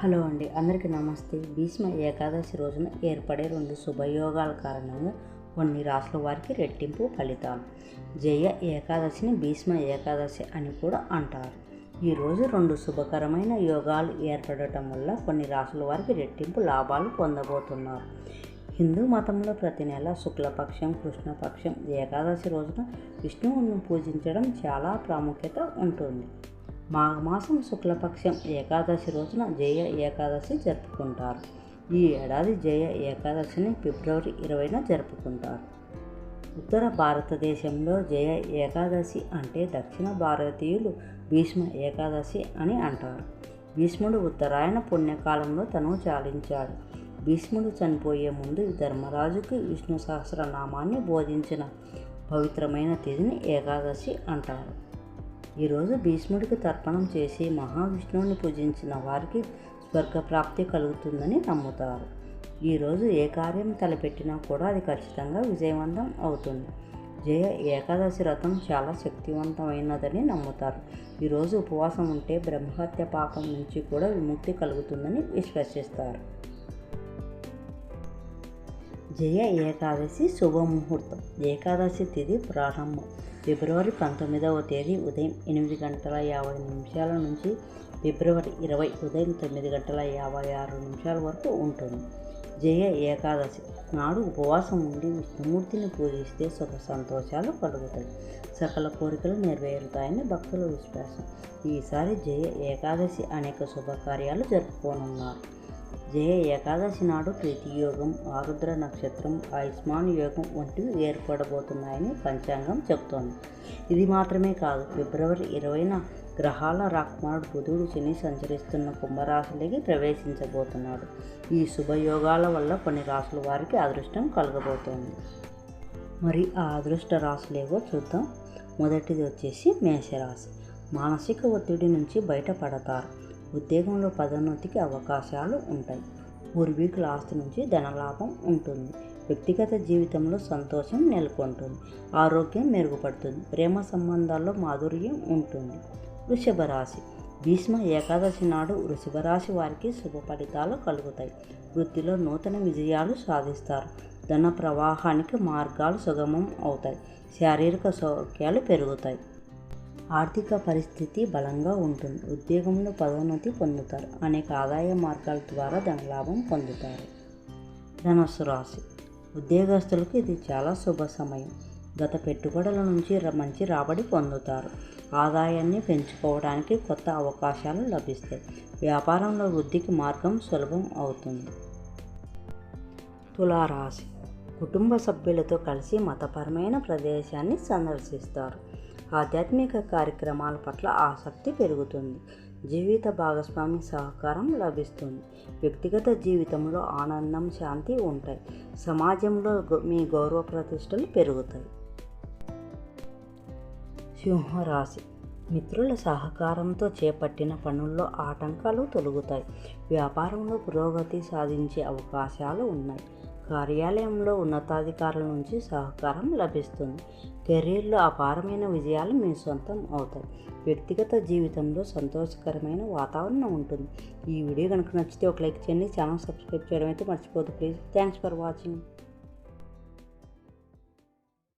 Hello అండి అందరికీ నమస్తే. భీష్మ ఏకాదశి రోజున ఏర్పడే రెండు శుభయోగాల కారణంగా కొన్ని రాసుల వారికి రెట్టింపు ఫలితాలు. జయ ఏకాదశిని భీష్మ ఏకాదశి అని కూడా అంటారు. ఈరోజు రెండు శుభకరమైన యోగాలు ఏర్పడటం వల్ల కొన్ని రాసుల వారికి రెట్టింపు లాభాలు పొందబోతున్నారు. హిందూ మతంలో ప్రతి నెల శుక్లపక్షం కృష్ణపక్షం ఏకాదశి రోజున విష్ణువును పూజించడం చాలా ప్రాముఖ్యత ఉంటుంది. మాఘమాసం శుక్లపక్షం ఏకాదశి రోజున జయ ఏకాదశి జరుపుకుంటారు. ఈ ఏడాది జయ ఏకాదశిని ఫిబ్రవరి ఇరవైన జరుపుకుంటారు. ఉత్తర భారతదేశంలో జయ ఏకాదశి అంటే దక్షిణ భారతీయులు భీష్మ ఏకాదశి అని అంటారు. భీష్ముడు ఉత్తరాయణ పుణ్యకాలంలో తను చాలించాడు భీష్ముడు చనిపోయే ముందు ధర్మరాజుకి విష్ణు సహస్రనామాన్ని బోధించిన పవిత్రమైన తిథిని ఏకాదశి అంటారు. ఈరోజు భీష్ముడికి తర్పణం చేసి మహావిష్ణువుని పూజించిన వారికి స్వర్గప్రాప్తి కలుగుతుందని నమ్ముతారు. ఈరోజు ఏ కార్యం తలపెట్టినా కూడా అది ఖచ్చితంగా విజయవంతం అవుతుంది. జయ ఏకాదశి వ్రతం చాలా శక్తివంతమైనదని నమ్ముతారు. ఈరోజు ఉపవాసం ఉంటే బ్రహ్మహత్య పాపం నుంచి కూడా విముక్తి కలుగుతుందని విశ్వసిస్తారు. జయ ఏకాదశి శుభముహూర్తం. ఏకాదశి తిథి ప్రారంభం. ఫిబ్రవరి పంతొమ్మిదవ తేదీ ఉదయం ఎనిమిది గంటల యాభై నిమిషాల నుంచి ఫిబ్రవరి ఇరవై ఉదయం తొమ్మిది గంటల యాభై ఆరు నిమిషాల వరకు ఉంటుంది. జయ ఏకాదశి నాడు ఉపవాసం ఉండి విష్ణుమూర్తిని పూజిస్తే సుఖ సంతోషాలు కలుగుతాయి. సకల కోరికలు నెరవేరుతాయని భక్తుల విశ్వాసం. ఈసారి జయ ఏకాదశి అనేక శుభకార్యాలు జరుపుకోనున్నారు. జయ ఏకాదశి నాడు ప్రీతి యోగం ఆరుద్ర నక్షత్రం ఆయుష్మాన్ యోగం వంటివి ఏర్పడబోతున్నాయని పంచాంగం చెబుతోంది ఇది మాత్రమే కాదు ఫిబ్రవరి ఇరవైన గ్రహాల రాకుమారుడు బుధుడు శని సంచరిస్తున్న కుంభరాశులకి ప్రవేశించబోతున్నాడు. ఈ శుభయోగాల వల్ల కొన్ని రాసుల వారికి అదృష్టం కలగబోతోంది. మరి ఆ అదృష్ట రాశులేవో చూద్దాం. మొదటిది వచ్చేసి మేషరాశి. మానసిక ఒత్తిడి నుంచి బయటపడతారు. ఉద్యోగంలో పదోన్నతికి అవకాశాలు ఉంటాయి. పూర్వీకుల ఆస్తి నుంచి ధనలాభం ఉంటుంది. వ్యక్తిగత జీవితంలో సంతోషం నెలకొంటుంది. ఆరోగ్యం మెరుగుపడుతుంది. ప్రేమ సంబంధాల్లో మాధుర్యం ఉంటుంది. వృషభ రాశి. భీష్మ ఏకాదశి నాడు వృషభ రాశి వారికి శుభ ఫలితాలు కలుగుతాయి. వృత్తిలో నూతన విజయాలు సాధిస్తారు. ధన ప్రవాహానికి మార్గాలు సుగమం అవుతాయి. శారీరక సౌఖ్యాలు పెరుగుతాయి. ఆర్థిక పరిస్థితి బలంగా ఉంటుంది. ఉద్యోగంలో పదోన్నతి పొందుతారు. అనేక ఆదాయ మార్గాల ద్వారా ధనలాభం పొందుతారు. ధనస్సు రాశి. ఉద్యోగస్తులకు ఇది చాలా శుభ సమయం. గత పెట్టుబడుల నుంచి మంచి రాబడి పొందుతారు. ఆదాయాన్ని పెంచుకోవడానికి కొత్త అవకాశాలు లభిస్తాయి. వ్యాపారంలో వృద్ధికి మార్గం సులభం అవుతుంది. తులారాశి. కుటుంబ సభ్యులతో కలిసి మతపరమైన ప్రదేశాన్ని సందర్శిస్తారు. ఆధ్యాత్మిక కార్యక్రమాల పట్ల ఆసక్తి పెరుగుతుంది. జీవిత భాగస్వామి సహకారం లభిస్తుంది. వ్యక్తిగత జీవితంలో ఆనందం శాంతి ఉంటాయి. సమాజంలో మీ గౌరవ ప్రతిష్టలు పెరుగుతాయి. సింహరాశి. మిత్రుల సహకారంతో చేపట్టిన పనుల్లో ఆటంకాలు తొలగుతాయి. వ్యాపారంలో పురోగతి సాధించే అవకాశాలు ఉన్నాయి. కార్యాలయంలో ఉన్నతాధికారుల నుంచి సహకారం లభిస్తుంది. కెరీర్లో అపారమైన విజయాలు మీ సొంతం అవుతాయి. వ్యక్తిగత జీవితంలో సంతోషకరమైన వాతావరణం ఉంటుంది. ఈ వీడియో కనుక నచ్చితే ఒక లైక్ చేయండి. ఛానల్ సబ్స్క్రైబ్ చేయడం అయితే మర్చిపోదు ప్లీజ్. Thanks for watching.